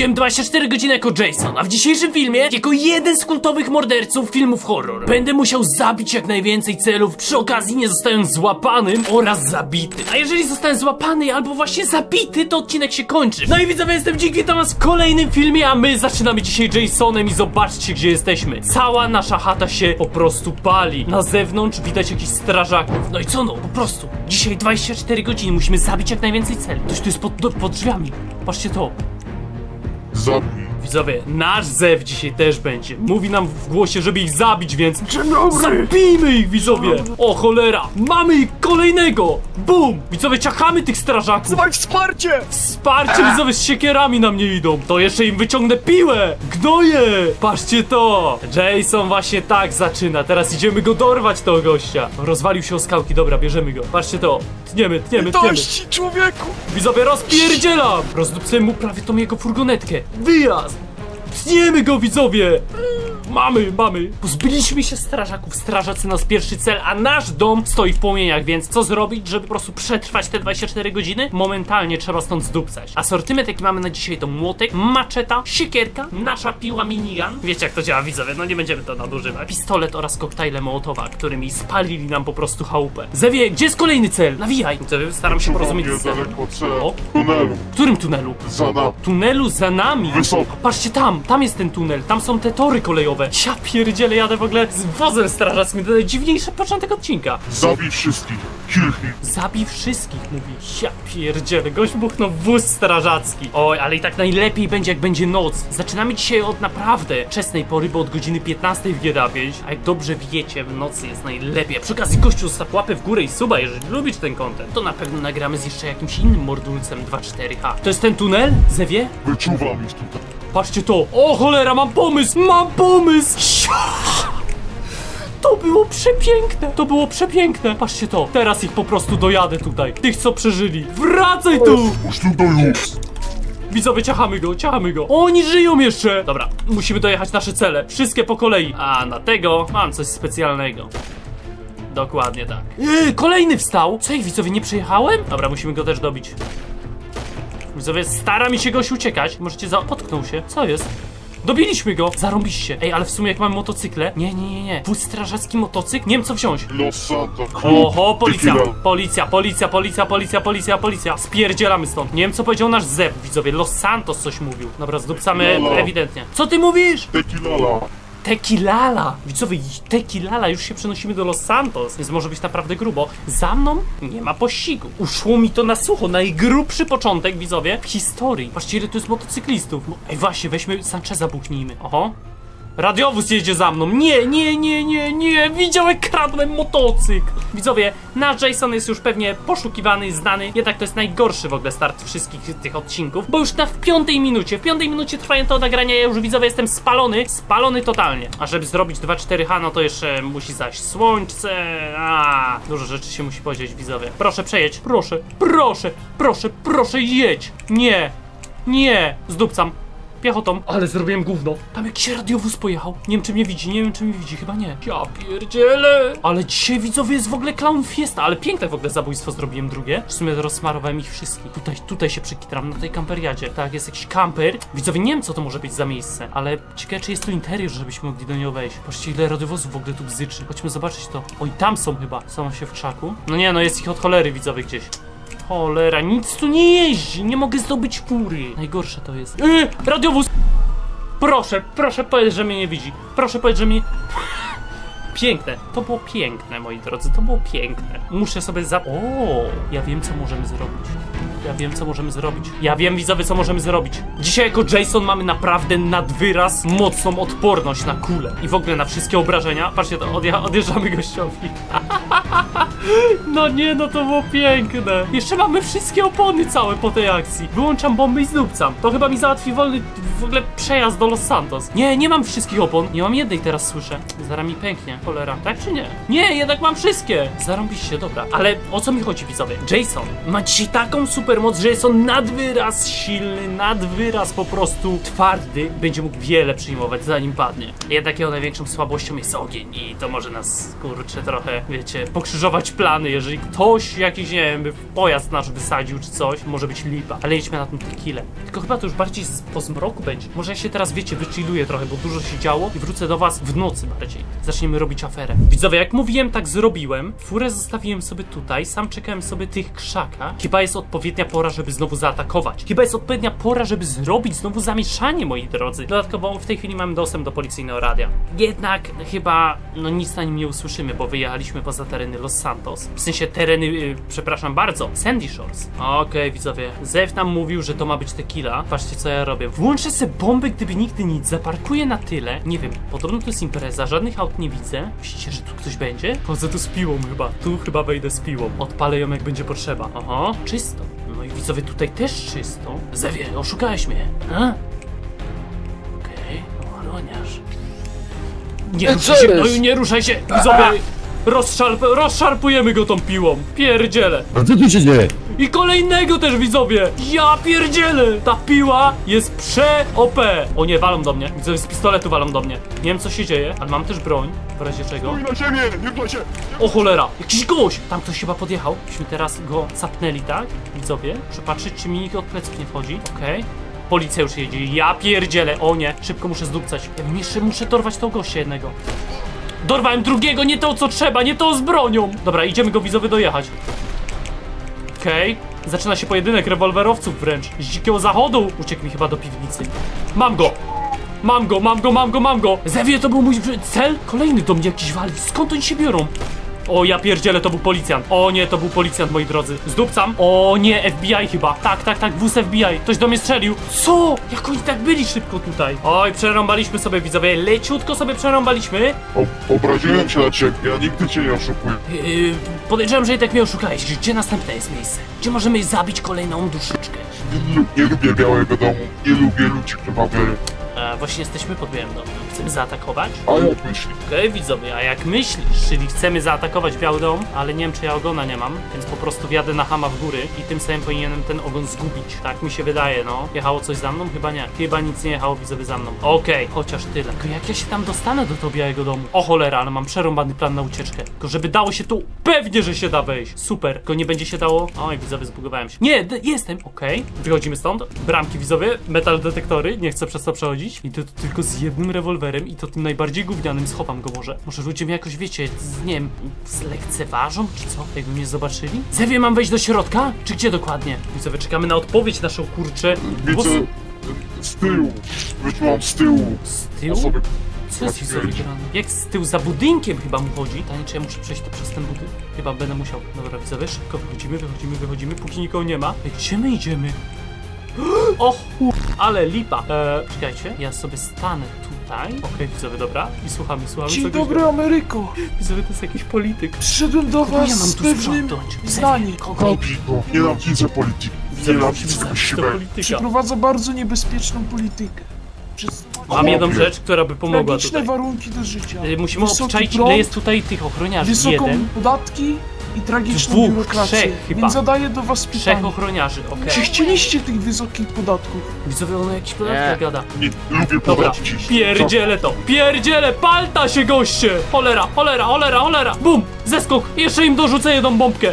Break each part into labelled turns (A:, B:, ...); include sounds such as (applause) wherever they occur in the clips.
A: Chodziłem 24 godziny jako Jason, a w dzisiejszym filmie jako jeden z kultowych morderców filmów horror. Będę musiał zabić jak najwięcej celów, przy okazji nie zostając złapanym oraz zabity. A jeżeli zostanę złapany albo właśnie zabity, to odcinek się kończy. No i widzowie, jestem Dzik, witam was w kolejnym filmie, a my zaczynamy dzisiaj Jasonem i zobaczcie gdzie jesteśmy. Cała nasza chata się po prostu pali. Na zewnątrz widać jakichś strażaków. No i co no, po prostu. Dzisiaj 24 godziny, musimy zabić jak najwięcej celi. Ktoś tu jest pod, pod drzwiami. Patrzcie to.
B: Zabij.
A: Widzowie, nasz Zew dzisiaj też będzie. Mówi nam w głosie, żeby ich zabić, więc zabijmy ich, widzowie! O cholera, mamy ich kolejnego! Bum! Widzowie, ciachamy tych strażaków!
B: Dawaj wsparcie!
A: Wsparcie, widzowie, z siekierami na mnie idą! To jeszcze im wyciągnę piłę! Gnoje! Patrzcie to! Jason właśnie tak zaczyna, teraz idziemy go dorwać, tego gościa! Rozwalił się o skałki, dobra, bierzemy go. Patrzcie to! Tniemy, tniemy, tniemy!
B: Dość, człowieku!
A: Widzowie, rozpierdzielam! Rozdupcyłem mu prawie tą jego furgonetkę. Wyjazd! Tniemy go, widzowie! Mamy, mamy! Pozbyliśmy się strażaków, strażacy nas pierwszy cel, a nasz dom stoi w płomieniach, więc co zrobić, żeby po prostu przetrwać te 24 godziny? Momentalnie trzeba stąd zdupcać. Asortyment jaki mamy na dzisiaj to młotek, maczeta, siekierka, nasza piła minigun. Wiecie jak to działa, widzowie, no nie będziemy to nadużywać. Pistolet oraz koktajle Mołotowa, którymi spalili nam po prostu chałupę. Zewie, gdzie jest kolejny cel? Nawijaj! Widzowie, staram się porozumieć z Zewem.
B: Niedaleko cel.
A: O.
B: Tunelu.
A: W którym tunelu?
B: Za nami.
A: tunelu za nami.
B: Wysoko.
A: Patrzcie tam, tam jest ten tunel, tam są te tory kolejowe. Ja pierdzielę, jadę w ogóle z wozem strażackim, to najdziwniejszy początek odcinka.
B: Zabij wszystkich. Kill him.
A: Zabij wszystkich, mówi. Ja pierdzielę, gość buchnął wóz strażacki. Oj, ale i tak najlepiej będzie, jak będzie noc. Zaczynamy dzisiaj od naprawdę wczesnej pory, bo od godziny 15 w GTA 5, a jak dobrze wiecie, w nocy jest najlepiej. A przy okazji gościu zostaw łapę w górę i suba, jeżeli lubisz ten content, to na pewno nagramy z jeszcze jakimś innym mordulcem 2.4H. To jest ten tunel? Zewie?
B: Wyczuwam ich tutaj.
A: Patrzcie to! O cholera, mam pomysł! Mam pomysł! To było przepiękne! To było przepiękne! Patrzcie to! Teraz ich po prostu dojadę tutaj. Tych, co przeżyli. Wracaj tu!
B: Już tutaj już.
A: Widzowie, ciachamy go, ciachamy go. Oni żyją jeszcze! Dobra, musimy dojechać nasze cele. Wszystkie po kolei. A na tego mam coś specjalnego. Dokładnie tak. Yy, kolejny wstał! Co ich widzowie, nie przyjechałem? Dobra, musimy go też dobić. Widzowie, stara mi się goś uciekać. Możecie za... Potknął się. Co jest? Dobiliśmy go! Zarąbiście. Ej, ale w sumie jak mamy motocykle... Nie, nie, nie, nie. Wóz strażacki motocykl? Nie wiem co wziąć.
B: Los Santo.
A: Oho, policja,
B: Tequila.
A: policja, policja, policja, policja, policja, policja. Spierdzielamy stąd. Nie wiem co powiedział nasz Zeb, widzowie. Los Santos coś mówił. Dobra, zdupcamy ewidentnie. Co ty mówisz?
B: Tequilala.
A: Tequilala! Widzowie, tequilala, już się przenosimy do Los Santos, więc może być naprawdę grubo. Za mną nie ma pościgu. Uszło mi to na sucho, najgrubszy początek, widzowie, w historii. Patrzcie, ile tu jest motocyklistów. Ej, właśnie, weźmy Sancheza, buchnijmy. Oho. Radiowóz jedzie za mną. Nie, nie, nie, nie, nie. Widział jak kradłem motocykl. Widzowie, nasz Jason jest już pewnie poszukiwany znany. Jednak to jest najgorszy w ogóle start wszystkich tych odcinków. Bo już na w piątej minucie, w piątej minucie trwając to nagrania, ja już widzowie jestem spalony. Spalony totalnie. A żeby zrobić 2-4H, no to jeszcze musi zaś słońce. A, dużo rzeczy się musi podzieć, widzowie. Proszę przejedź, proszę, proszę, proszę, proszę jedź. Nie, nie, zdupcam. Piechotą. Ale zrobiłem gówno. Tam jakiś radiowóz pojechał. Nie wiem czy mnie widzi, nie wiem czy mnie widzi, chyba nie. Ja pierdzielę. Ale dzisiaj widzowie jest w ogóle clown fiesta, ale piękne w ogóle zabójstwo zrobiłem drugie. W sumie rozsmarowałem ich wszystkich. Tutaj, tutaj się przekitram, na tej kamperiadzie. Tak, jest jakiś kamper. Widzowie, nie wiem co to może być za miejsce, ale ciekawe czy jest tu interior, żebyśmy mogli do niego wejść. Patrzcie ile radiowozów w ogóle tu bzyczy. Chodźmy zobaczyć to. Oj, tam są chyba. Są się w krzaku. No nie, no jest ich od cholery widzowie gdzieś. Cholera, nic tu nie jeździ, nie mogę zdobyć fury. Najgorsze to jest. Yy, radiowóz! Proszę, proszę powiedz, że mnie nie widzi. Proszę powiedz, że mnie... (laughs) Piękne, to było piękne, moi drodzy, to było piękne. Muszę sobie za... O, ja wiem, co możemy zrobić. Ja wiem, co możemy zrobić. Ja wiem, widzowie, co możemy zrobić. Dzisiaj jako Jason mamy naprawdę nad wyraz mocną odporność na kulę i w ogóle na wszystkie obrażenia. Patrzcie, to odje- odjeżdżamy gościowi. (laughs) No nie, no to było piękne. Jeszcze mamy wszystkie opony całe po tej akcji. Wyłączam bomby i zdupcam. To chyba mi załatwi wolny w ogóle przejazd do Los Santos. Nie, nie mam wszystkich opon. Nie mam jednej teraz słyszę. Zaraz mi pęknie. Cholera. Tak czy nie? Nie, jednak mam wszystkie. Zarąbiście, dobra. Ale o co mi chodzi, widzowie? Jason ma dzisiaj taką super supermoc, że jest on nad wyraz silny, nad wyraz po prostu twardy, będzie mógł wiele przyjmować zanim padnie. Jednak jego największą słabością jest ogień i to może nas, kurczę, trochę, wiecie, pokrzyżować plany, jeżeli ktoś jakiś, nie wiem, by pojazd nasz wysadził czy coś, może być lipa. Ale jedźmy na tą tequilę. Tylko chyba to już bardziej z, po zmroku będzie. Może ja się teraz, wiecie, wychilluję trochę, bo dużo się działo i wrócę do was w nocy bardziej. Zaczniemy robić aferę. Widzowie, jak mówiłem, tak zrobiłem. Furę zostawiłem sobie tutaj, sam czekałem sobie tych krzakach. Chyba jest odpowiednia pora, żeby znowu zaatakować. Chyba jest odpowiednia pora, żeby zrobić znowu zamieszanie, moi drodzy. Dodatkowo w tej chwili mamy dostęp do policyjnego radia. Jednak chyba, no nic na nim nie usłyszymy, bo wyjechaliśmy poza tereny Los Santos. W sensie tereny, yy, przepraszam bardzo, Sandy Shores. Okej, widzowie. Zew nam mówił, że to ma być tequila. Patrzcie, co ja robię. Włączę sobie bombę, gdyby nigdy nic. Zaparkuję na tyle. Nie wiem, podobno to jest impreza, żadnych aut nie widzę. Myślicie, że tu ktoś będzie? Chodzę tu z piłą chyba. Tu chyba wejdę z piłą. Odpalę ją, jak będzie potrzeba. Aha, czysto. No i widzowie, tutaj też czysto. Zewie, oszukałeś mnie. A? Okej, ochroniarz. Nie
C: E,
A: ruszaj się, no i nie ruszaj się, widzowie. Rozszarp rozszarpujemy go tą piłą. Pierdziele.
C: A co tu się dzieje?
A: I kolejnego też widzowie! Ja pierdzielę! Ta piła jest prze-OP! O nie, walą do mnie. Widzowie z pistoletu walą do mnie. Nie wiem co się dzieje, ale mam też broń. W razie czego.
B: Stój na ziemię, nie bój się!
A: O cholera! Jakiś gość! Tam ktoś chyba podjechał. Myśmy teraz go zapnęli, tak? Widzowie. Muszę patrzeć, czy mi nikt od pleców nie wchodzi. Okej. Policja już jedzie. Ja pierdzielę! O nie! Szybko muszę zdupcać. Ja jeszcze muszę dorwać tego gościa jednego. Dorwałem drugiego, nie to co trzeba, nie to z bronią! Dobra, idziemy go widzowy dojechać. Okej. Zaczyna się pojedynek rewolwerowców wręcz. Z dzikiego zachodu! Uciekł mi chyba do piwnicy. Mam go! Mam go, mam go, mam go, mam go! Zewie, to był mój cel? Kolejny do mnie jakiś wali. Skąd oni się biorą? O, ja pierdzielę, to był policjant. O nie, to był policjant, moi drodzy. Zdupcam. O nie, FBI chyba. Tak, tak, tak, wóz FBI. Ktoś do mnie strzelił. Co? Jak oni tak byli szybko tutaj? Oj, przerąbaliśmy sobie, widzowie. Leciutko sobie przerąbaliśmy.
B: O, obraziłem się na ciebie, ja nigdy cię nie oszukuję.
A: Yy, podejrzewam, że i tak mnie oszukałeś. Gdzie następne jest miejsce? Gdzie możemy zabić kolejną duszyczkę?
B: Nie, lu- nie lubię białego domu, nie lubię ludzi, którzy mawiają.
A: E, właśnie jesteśmy pod Białym Domem. Chcemy zaatakować?
B: A jak myślisz?
A: Okej, widzowie, a jak myślisz, czyli chcemy zaatakować Biały Dom, ale nie wiem, czy ja ogona nie mam, więc po prostu wjadę na hama w góry i tym samym powinienem ten ogon zgubić. Tak mi się wydaje, no. Jechało coś za mną? Chyba nie. Chyba nic nie jechało, widzowie, za mną. Okej, chociaż tyle. Tylko jak ja się tam dostanę do tego Białego Domu? O cholera, ale mam przerąbany plan na ucieczkę. Tylko żeby dało się tu, pewnie, że się da wejść. Super. Tylko nie będzie się dało... Oj, widzowie, zbugowałem się. Nie, d- jestem. Okej. Wychodzimy stąd. Bramki, widzowie, metal detektory. Nie chcę przez to przechodzić. I to tylko z jednym rewolwerem i to tym najbardziej gównianym schowam go może. Może ludzie mnie jakoś, wiecie, z, nie wiem, zlekceważą, czy co? Jakby mnie zobaczyli? Zewie, mam wejść do środka? Czy gdzie dokładnie? Widzowie, czekamy na odpowiedź naszą, kurczę.
B: Widzę z tyłu, wyszłam z tyłu.
A: z tyłu? Co jest widzowie grane? Jak z tyłu? Za budynkiem chyba mu chodzi. Pytanie, czy ja muszę przejść to przez ten budynek? Chyba będę musiał. Dobra, widzowie, szybko wychodzimy, wychodzimy, wychodzimy, póki nikogo nie ma. Ej, Gdzie my idziemy? O chu... ale lipa. Eee, czekajcie, ja sobie stanę tutaj. Okej, widzowie, dobra. I słuchamy, słuchamy.
D: Dzień dobry Ameryko!
A: Widzowie, to jest jakiś polityk.
D: Przyszedłem do
A: Kogo ja
D: was
A: mam
D: z
A: tu
D: pewnym
A: sprzątnąć?
D: zdaniem.
A: Kogo?
B: robi go, nienawidzę polityki,
A: musimy
B: nienawidzę siłę.
A: polityka.
D: Przeprowadza bardzo niebezpieczną politykę. Przez
A: Mam jedną rzecz, która by pomogła
D: tragiczne
A: tutaj.
D: warunki do życia.
A: Y, Musimy
D: Wysoki
A: obczaić,
D: prąd,
A: ile jest tutaj tych ochroniarzy.
D: Wysoką
A: Jeden,
D: podatki i tragiczną
A: Dwóch,
D: biurokrację.
A: trzech chyba.
D: Więc zadaję do was
A: trzech
D: pytanie.
A: ochroniarzy, okej.
D: Czy chcieliście tych wysokich podatków?
A: Widzowie, ono jakiś podatek gada.
B: Nie lubię
A: Dobra,
B: podaci.
A: pierdzielę to, pierdzielę, palta się goście! Cholera, cholera, cholera, cholera! Bum, zeskok, jeszcze im dorzucę jedną bombkę.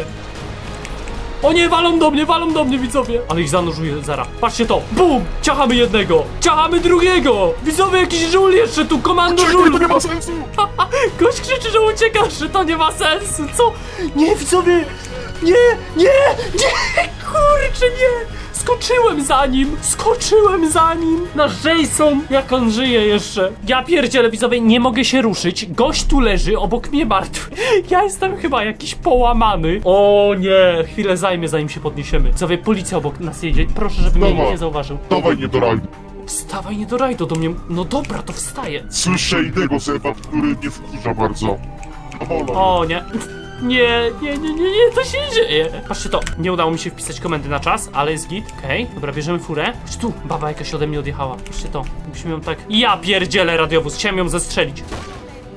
A: O nie, walą do mnie, walą do mnie, widzowie! Ale ich zanurzuję zara. Patrzcie to, bum! Ciachamy jednego, ciachamy drugiego! Widzowie, jakiś żul jeszcze tu, komando żul!
B: to nie ma (laughs) sensu!
A: Gość krzyczy, że uciekasz, że to nie ma sensu, co? Nie, widzowie! Nie, nie, nie, kurczę, nie! Skoczyłem za nim, skoczyłem za nim! Nasz Jason, jak on żyje jeszcze? Ja pierdzielę, widzowie, nie mogę się ruszyć. Gość tu leży, obok mnie martwy. (laughs) Ja jestem chyba jakiś połamany. O nie, chwilę zajmie, zanim się podniesiemy. Widzowie, policja obok nas jedzie. Proszę, żeby mnie nie zauważył.
B: Dawaj nie do rajdu.
A: Wstawaj, nie do rajdu do mnie. No dobra, to wstaję.
B: Słyszę innego zewa, który mnie wkurza bardzo.
A: O nie. Nie, nie, nie, nie, nie, to się dzieje. Patrzcie to, nie udało mi się wpisać komendy na czas, ale jest git. Okej, dobra, bierzemy furę. Chodź tu, baba jakaś ode mnie odjechała. Patrzcie to, musimy ją tak... Ja pierdzielę radiowóz, chciałem ją zestrzelić.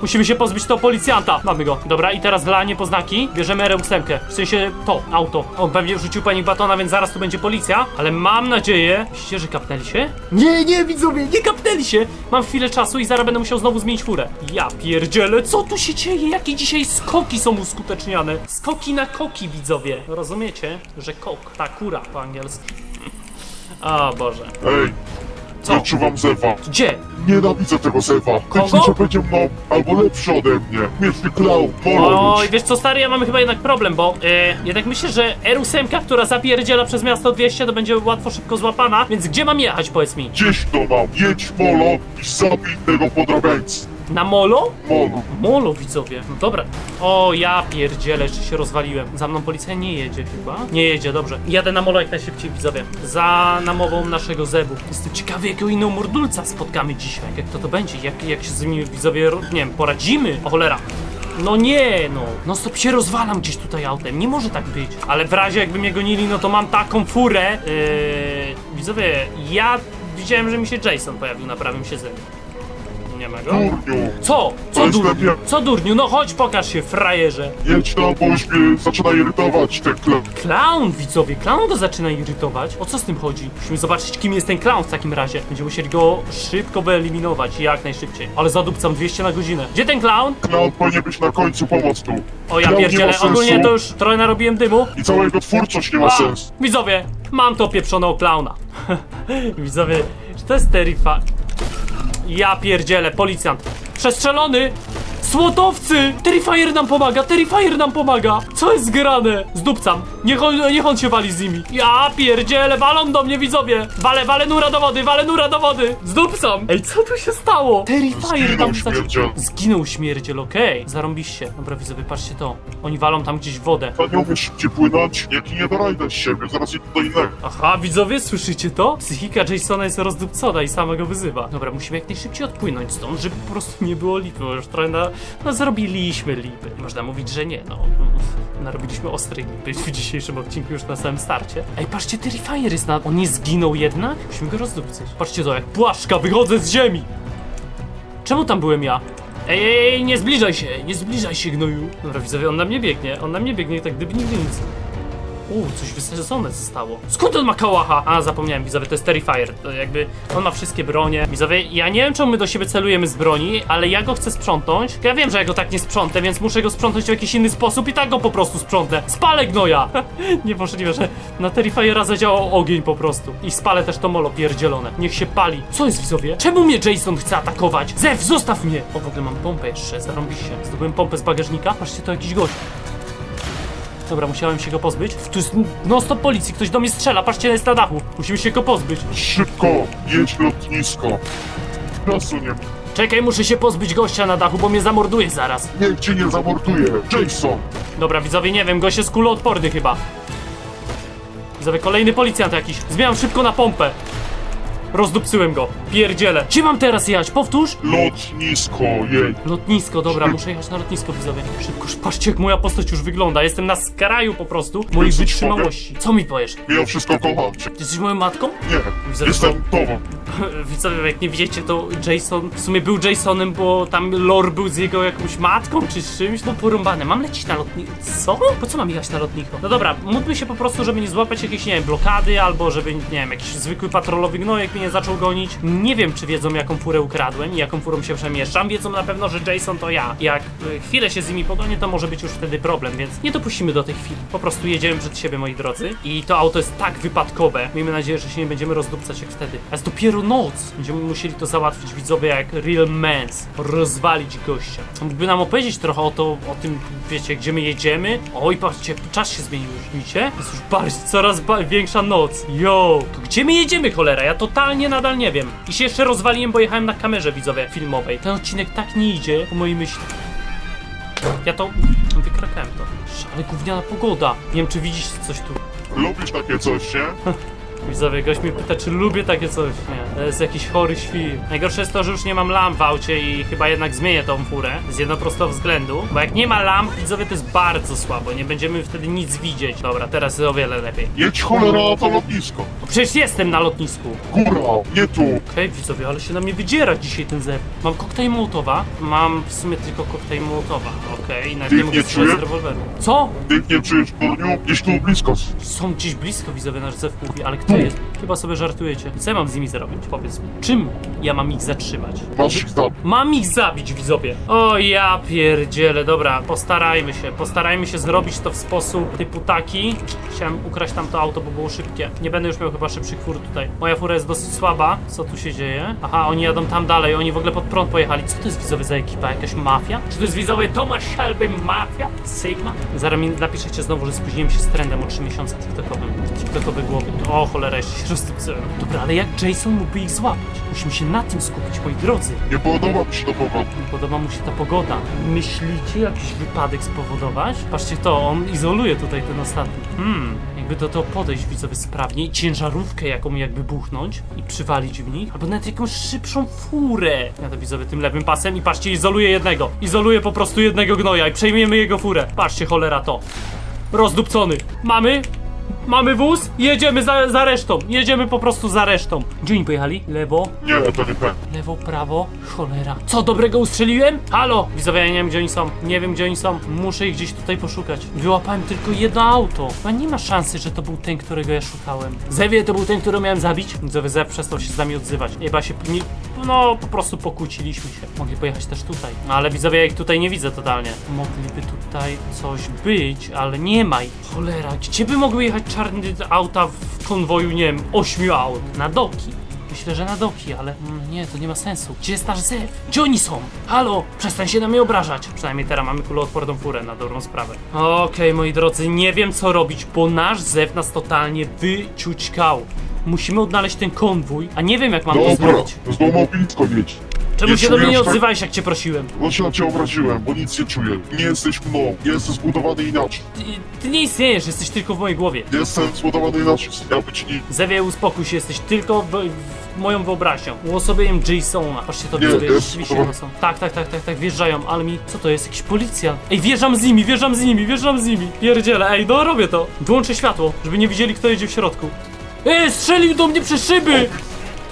A: Musimy się pozbyć tego policjanta. Mamy go. Dobra, i teraz dla niepoznaki bierzemy R8. W sensie to, auto. On pewnie rzucił pani batona, więc zaraz tu będzie policja. Ale mam nadzieję... Myślicie, że kapnęli się? Nie, nie, widzowie, nie kapnęli się. Mam chwilę czasu i zaraz będę musiał znowu zmienić furę. Ja pierdzielę, co tu się dzieje? Jakie dzisiaj skoki są uskuteczniane? Skoki na koki, widzowie. Rozumiecie, że kok, ta kura po angielsku. (laughs) O Boże.
B: Ej,
A: Co?
B: wyczuwam zewa.
A: Gdzie?
B: Nienawidzę tego zewa.
A: Kogo?
B: Że będzie mną albo lepszy ode mnie. Mieczny klaun,
A: Oj, wiesz co stary, ja mam chyba jednak problem, bo e, jednak myślę, że R8, która zapierdziela przez miasto 200, to będzie łatwo szybko złapana, więc gdzie mam jechać, powiedz mi?
B: Gdzieś to mam. Jedź molo i zabij tego podrabiańca.
A: Na molo?
B: Molo.
A: Molo, widzowie. No dobra. O, ja pierdzielę, jeszcze się rozwaliłem. Za mną policja nie jedzie chyba. Nie jedzie, dobrze. Jadę na molo jak najszybciej, widzowie. Za namową naszego zebu. Jestem ciekawy, jakiego inną mordulca spotkamy dzisiaj. Jak to to będzie? Jak, jak się z nimi, widzowie, nie wiem, poradzimy? O cholera. No nie, no. No stop się rozwalam gdzieś tutaj autem. Nie może tak być. Ale w razie jakby mnie gonili, no to mam taką furę. Yy, widzowie, ja widziałem, że mi się Jason pojawił na prawym siedzeniu. Nie ma go.
B: Durniu.
A: Co? Co
B: jest
A: durniu?
B: lepiej.
A: Co durniu? No chodź, pokaż się, frajerze.
B: Jedź tam, bo już mnie zaczyna irytować ten klaun.
A: Clown, widzowie, clown go zaczyna irytować. O co z tym chodzi? Musimy zobaczyć, kim jest ten clown w takim razie. Będziemy musieli go szybko wyeliminować, jak najszybciej. Ale zadupcam 200 na godzinę. Gdzie ten clown?
B: Klaun powinien być na końcu pomostu.
A: O, ja
B: Clown nie ma
A: pierdzielę,
B: sensu.
A: ogólnie to już trochę narobiłem dymu.
B: I cała jego twórczość nie ma sensu.
A: widzowie, mam to pieprzoną klauna. (laughs) widzowie, czy to jest Terrifa? Ja pierdzielę, policjant. Przestrzelony! Słotowcy! Terrifier nam pomaga, Terrifier nam pomaga! Co jest grane? Zdupcam. Niech on, niech on się wali z nimi. Ja pierdzielę, walą do mnie widzowie! Wale, wale nura do wody, wale nura do wody! Zdupcam! Ej, co tu się stało? Terrifier
B: Zginął
A: tam
B: śmierdziel.
A: Zginął śmierdziel, okej. Zarąbiście. Dobra, widzowie, patrzcie to. Oni walą tam gdzieś w wodę.
B: Nie umiesz szybciej płynąć, nie nie dorajdę z siebie, zaraz idę do innego.
A: Aha, widzowie, słyszycie to? Psychika Jasona jest rozdupcona i sama go wyzywa. Dobra, musimy jak najszybciej odpłynąć stąd, żeby po prostu nie było bo już trochę na, no, zrobiliśmy lipy. Można mówić, że nie, no. Narobiliśmy ostrej lipy w dzisiejszym odcinku już na samym starcie. Ej, patrzcie, Terrifier jest na... On nie zginął jednak? Musimy go rozdupcyć. Patrzcie to, jak płaszka, wychodzę z ziemi! Czemu tam byłem ja? Ej, ej, nie zbliżaj się, nie zbliżaj się, gnoju. Dobra, widzowie, on na mnie biegnie, on na mnie biegnie, tak gdyby nigdy nic. Uuu, coś wysadzone zostało. Skąd on ma kałacha? A, zapomniałem, widzowie, to jest Terrifier. To jakby, on ma wszystkie bronie. Widzowie, ja nie wiem, czemu my do siebie celujemy z broni, ale ja go chcę sprzątnąć. Ja wiem, że ja go tak nie sprzątnę, więc muszę go sprzątnąć w jakiś inny sposób i tak go po prostu sprzątnę. Spalę gnoja! (laughs) Niemożliwe, że na Terrifiera zadziałał ogień po prostu. I spalę też to molo pierdzielone. Niech się pali. Co jest, widzowie? Czemu mnie Jason chce atakować? Zew, zostaw mnie! O, w ogóle mam pompę jeszcze, zarąbiście. Zdobyłem pompę z bagażnika. Patrzcie, to jakiś gość. Dobra, musiałem się go pozbyć. Tu jest non-stop policji, ktoś do mnie strzela, patrzcie, jest na dachu. Musimy się go pozbyć.
B: Szybko, jedź lotnisko. Czasu nie ma.
A: Czekaj, muszę się pozbyć gościa na dachu, bo mnie zamorduje zaraz.
B: Niech cię nie zamorduje. Jason,
A: Dobra, widzowie, nie wiem, gość jest kuloodporny chyba. Widzowie, kolejny policjant jakiś. Zmieniam szybko na pompę. Rozdupcyłem go. Pierdzielę. Gdzie mam teraz jechać? Powtórz?
B: lotnisko, jedź.
A: Lotnisko, dobra, muszę jechać na lotnisko, widzowie. Szybko, patrzcie jak moja postać już wygląda. Jestem na skraju po prostu mojej wytrzymałości. Co mi powiesz?
B: Ja wszystko kocham cię.
A: Jesteś moją matką?
B: Nie, jestem tobą. (laughs)
A: Widzowie, jak nie widzicie, to Jason w sumie był Jasonem, bo tam lore był z jego jakąś matką czy z czymś. No porąbane. Mam lecieć na lotnisko. Co? Po co mam jechać na lotnisko? No dobra, módlmy się po prostu, żeby nie złapać jakiejś, nie wiem, blokady, albo żeby, nie wiem, jakiś zwykły patrolowy gnojek mnie nie zaczął gonić. Nie wiem, czy wiedzą, jaką furę ukradłem i jaką furą się przemieszczam. Wiedzą na pewno, że Jason to ja. Jak y, chwilę się z nimi pogonię, to może być już wtedy problem, więc nie dopuścimy do tej chwili. Po prostu jedziemy przed siebie, moi drodzy. I to auto jest tak wypadkowe. Miejmy nadzieję, że się nie będziemy rozdupcać jak wtedy. A jest dopiero noc. Będziemy musieli to załatwić widzowie jak real mens. Rozwalić gościa. Mógłby nam opowiedzieć trochę o to, o tym, wiecie, gdzie my jedziemy. Oj, patrzcie, czas się zmienił widzicie? Jest już bardziej, coraz ba- większa noc. Yo! To gdzie my jedziemy, cholera? Ja totalnie nadal nie wiem. I się jeszcze rozwaliłem, bo jechałem na kamerze widzowie filmowej. Ten odcinek tak nie idzie, po mojej myśli. Ja to... Wykrakałem to. Ale gówniana pogoda. Nie wiem, czy widzicie coś tu.
B: Lubisz takie coś, nie? (laughs)
A: Widzowie, gość mnie pyta, czy lubię takie coś. Nie, to jest jakiś chory świr. Najgorsze jest to, że już nie mam lamp w aucie i chyba jednak zmienię tą furę. Z jedno prosto względu. Bo jak nie ma lamp, widzowie, to jest bardzo słabo. Nie będziemy wtedy nic widzieć. Dobra, teraz jest o wiele lepiej.
B: Jedź cholera na to lotnisko.
A: No przecież jestem na lotnisku.
B: Góra, nie tu.
A: Okej, widzowie, ale się na mnie wydziera dzisiaj ten zep. Mam koktajl Mołotowa. Mam w sumie tylko koktajl Mołotowa. Okej, nawet
B: Ty
A: nie mogę
B: nie
A: strzelać z
B: czujesz?
A: rewolweru. Co?
B: Ty nie czujesz kurniu? Gdzieś tu blisko.
A: Są gdzieś blisko widzowie nasz zew mówi, ale kto jest? Chyba sobie żartujecie. Co ja mam z nimi zrobić? Powiedz mi. Czym ja mam ich zatrzymać?
B: Masz ich tam.
A: Mam ich zabić, widzowie. O ja pierdzielę, dobra, postarajmy się. Postarajmy się zrobić to w sposób typu taki. Chciałem ukraść tam to auto, bo było szybkie. Nie będę już miał chyba szybszych fur tutaj. Moja fura jest dosyć słaba. Co tu się dzieje? Aha, oni jadą tam dalej, oni w ogóle pod prąd pojechali. Co to jest widzowie za ekipa? Jakaś mafia? Czy to jest widzowie Thomas Shelby Mafia? Sigma? Zaraz mi napiszecie znowu, że spóźniłem się z trendem o 3 miesiące TikTokowym. TikTokowe głowy. O cholera, jeszcze się roztupcyłem. Dobra, ale jak Jason mógłby ich złapać? Musimy się na tym skupić, moi drodzy.
B: Nie podoba mi się to pogoda.
A: Nie podoba mu się ta pogoda. Myślicie jakiś wypadek spowodować? Patrzcie to, on izoluje tutaj ten ostatni. Hmm, jakby do tego podejść widzowie sprawnie i ciężarówkę jaką jakby buchnąć i przywalić w nich, albo nawet jakąś szybszą furę. Ja to widzowie tym lewym pasem i patrzcie, izoluje jednego. Izoluje po prostu jednego gnoja i przejmiemy jego furę. Patrzcie, cholera to. Rozdupcony. Mamy? Mamy wóz? Jedziemy za, za resztą. Jedziemy po prostu za resztą. Gdzie oni pojechali? Lewo,
B: Nie, to nie ten.
A: Lewo, prawo, cholera. Co dobrego ustrzeliłem? Halo! Widzowie, ja nie wiem gdzie oni są. Nie wiem gdzie oni są. Muszę ich gdzieś tutaj poszukać. Wyłapałem tylko jedno auto. Chyba nie ma szansy, że to był ten, którego ja szukałem. Zewie to był ten, którego miałem zabić? Widzowie, Zew przestał się z nami odzywać. Chyba się nie... No, po prostu pokłóciliśmy się. Mogli pojechać też tutaj. No ale widzowie, ja ich tutaj nie widzę totalnie. Mogliby tutaj coś być, ale nie ma ich. Cholera, gdzie by mogły jechać czarne auta w konwoju, nie wiem, ośmiu aut? Na doki. Myślę, że na doki, ale mm, nie, to nie ma sensu. Gdzie jest nasz zew? Gdzie oni są? Halo, przestań się na mnie obrażać. Przynajmniej teraz mamy kuloodporną furę na dobrą sprawę. Okej, moi drodzy, nie wiem co robić, bo nasz zew nas totalnie wyciućkał. Musimy odnaleźć ten konwój, a nie wiem jak mam to
B: Dobra,
A: zrobić.
B: z domu blisko jedź.
A: Czemu się do mnie nie
B: czujesz tak-
A: odzywałeś, jak cię prosiłem?
B: Na cię obraziłem, bo nic nie czuję. Nie jesteś mną, jestem zbudowany inaczej.
A: Ty, ty nie istniejesz, jesteś tylko w mojej głowie.
B: Jestem zbudowany inaczej, miał być nikt.
A: Zewie, uspokój się, jesteś tylko w, w moją wyobraźnią. Uosobieniem Jasona. Patrzcie to
B: Nie,
A: widzowie,
B: jest
A: rzeczywiście to są. Tak, tak, tak, tak, tak, wjeżdżają, ale mi... Co to jest? Jakiś policja? Ej, wjeżdżam z nimi, wjeżdżam z nimi, wjeżdżam z nimi. Pierdziele, ej, no robię to. Wyłączę światło, żeby nie widzieli, kto jedzie w środku. Ej, strzelił do mnie przez szyby!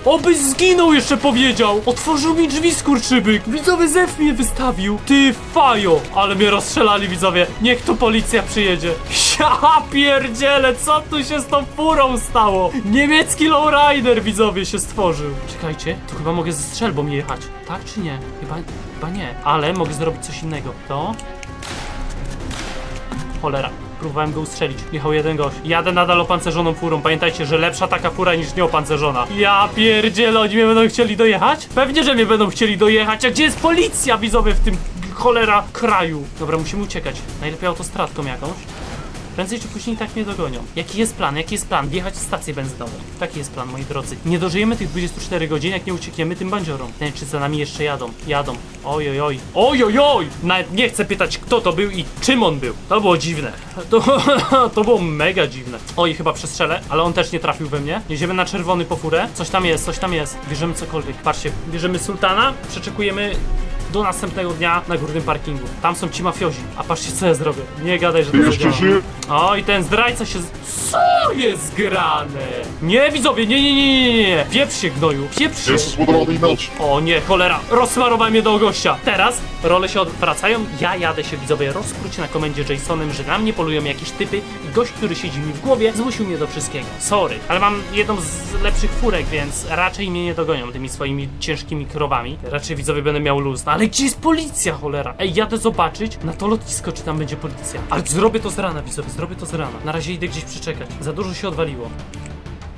A: Obyś zginął jeszcze powiedział! Otworzył mi drzwi skurczybyk! Widzowie Zef mnie wystawił! Ty fajo! Ale mnie rozstrzelali widzowie! Niech tu policja przyjedzie! (laughs) Ja pierdziele, co tu się z tą furą stało? Niemiecki lowrider widzowie się stworzył! Czekajcie, tu chyba mogę ze strzelbą jechać. Tak czy nie? Chyba, chyba nie. Ale mogę zrobić coś innego. To... Cholera. Próbowałem go ustrzelić. Jechał jeden gość. Jadę nadal opancerzoną furą. Pamiętajcie, że lepsza taka fura niż nieopancerzona. Ja pierdzielę, oni mnie będą chcieli dojechać? Pewnie, że mnie będą chcieli dojechać. A gdzie jest policja widzowie w tym cholera kraju? Dobra, musimy uciekać. Najlepiej autostradką jakąś. Prędzej czy później tak mnie dogonią. Jaki jest plan? Jaki jest plan? Wjechać w stację benzynową. Taki jest plan, moi drodzy. Nie dożyjemy tych 24 godzin, jak nie uciekniemy tym bandziorom. Ten czy za nami jeszcze jadą. Jadą. Oj, oj. Oj, oj, oj! Nawet nie chcę pytać, kto to był i czym on był. To było dziwne. To, (laughs) to było mega dziwne. Oj, chyba przestrzelę, ale on też nie trafił we mnie. Jedziemy na czerwony po furę. Coś tam jest, coś tam jest. Bierzemy cokolwiek. Patrzcie, bierzemy sultana, przeczekujemy do następnego dnia na górnym parkingu. Tam są ci mafiozi. A patrzcie, co ja zrobię. Nie gadaj, że to
B: jeszcze
A: zadziała.
B: żyjesz?
A: O, i ten zdrajca się. z- Co jest grane? Nie, widzowie, nie, nie, nie, nie, nie. Pieprz się, gnoju, pieprz się.
B: Jestem zbudowany inaczej.
A: O nie, cholera, rozsmarowałem je do gościa. Teraz role się odwracają, ja jadę się widzowie rozkróć na komendzie Jasonem, że na mnie polują jakieś typy i gość, który siedzi mi w głowie, zmusił mnie do wszystkiego. Sorry, ale mam jedną z lepszych furek, więc raczej mnie nie dogonią tymi swoimi ciężkimi krowami. Raczej widzowie będę miał luz. No ale gdzie jest policja, cholera? Ej, jadę zobaczyć na to lotnisko, czy tam będzie policja. Ale zrobię to z rana, widzowie, zrobię to z rana. Na razie idę gdzieś przeczekać. Za dużo się odwaliło.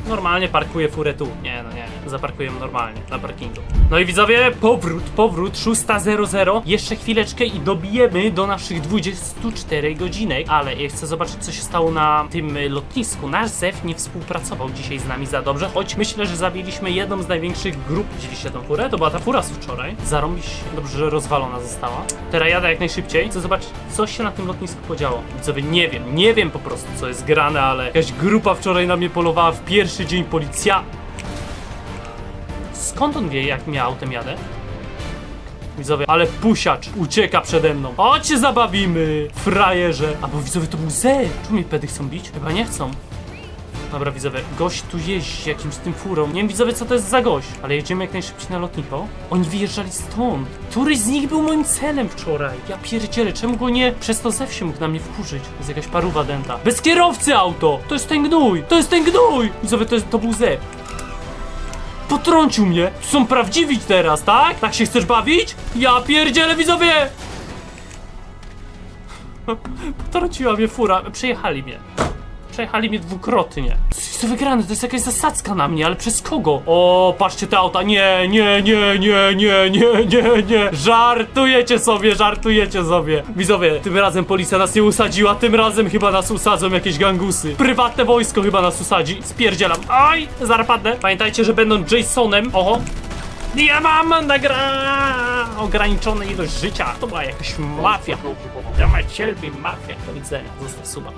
A: Normalnie parkuję furę tu. Nie, no nie, zaparkuję normalnie, na parkingu. No i widzowie, powrót, powrót, 6.00. Jeszcze chwileczkę i dobijemy do naszych 24 godzinek. Ale ja chcę zobaczyć, co się stało na tym lotnisku. ZEF nie współpracował dzisiaj z nami za dobrze, choć myślę, że zabiliśmy jedną z największych grup. Widzieliście tą furę? To była ta fura z wczoraj. Zarąbiś, dobrze, że rozwalona została. Teraz jadę jak najszybciej. Chcę zobaczyć, co się na tym lotnisku podziało. Widzowie, nie wiem, nie wiem po prostu, co jest grane, ale jakaś grupa wczoraj na mnie polowała w pierwszej pierwszy dzień policja... Skąd on wie, jak ja autem jadę? Widzowie, ale pusiacz ucieka przede mną. Chodź się zabawimy, frajerze. A bo widzowie, to był Z. Czemu mnie pedy chcą bić? Chyba nie chcą. Dobra, widzowie, gość tu jeździ jakimś tym furą. Nie wiem, widzowie, co to jest za gość, ale jedziemy jak najszybciej na lotnisko. Oni wyjeżdżali stąd. Któryś z nich był moim celem wczoraj. Ja pierdzielę, czemu go nie przez to zew się mógł na mnie wkurzyć? To jest jakaś paruwa dęta. Bez kierowcy auto! To jest ten gnój! To jest ten gnój! Widzowie, to, jest, to był zew. Potrącił mnie! To są prawdziwi teraz, tak? Tak się chcesz bawić? Ja pierdzielę, widzowie! (laughs) Potrąciła mnie fura. Przejechali mnie. Przejechali mnie dwukrotnie. Co wygrane? To jest jakaś zasadzka na mnie, ale przez kogo? O, patrzcie te auta. Nie, nie, nie, nie, nie, nie, nie, nie. Żartujecie sobie, żartujecie sobie. Widzowie, tym razem policja nas nie usadziła, tym razem chyba nas usadzą jakieś gangusy. Prywatne wojsko chyba nas usadzi. Spierdzielam. Aj, zarapadnę. Pamiętajcie, że będą Jasonem. Oho. Ja mam nagra... ograniczone ilość życia. To była jakaś mafia. Ja ma cielbi mafia. Do widzenia. Zostaw suba.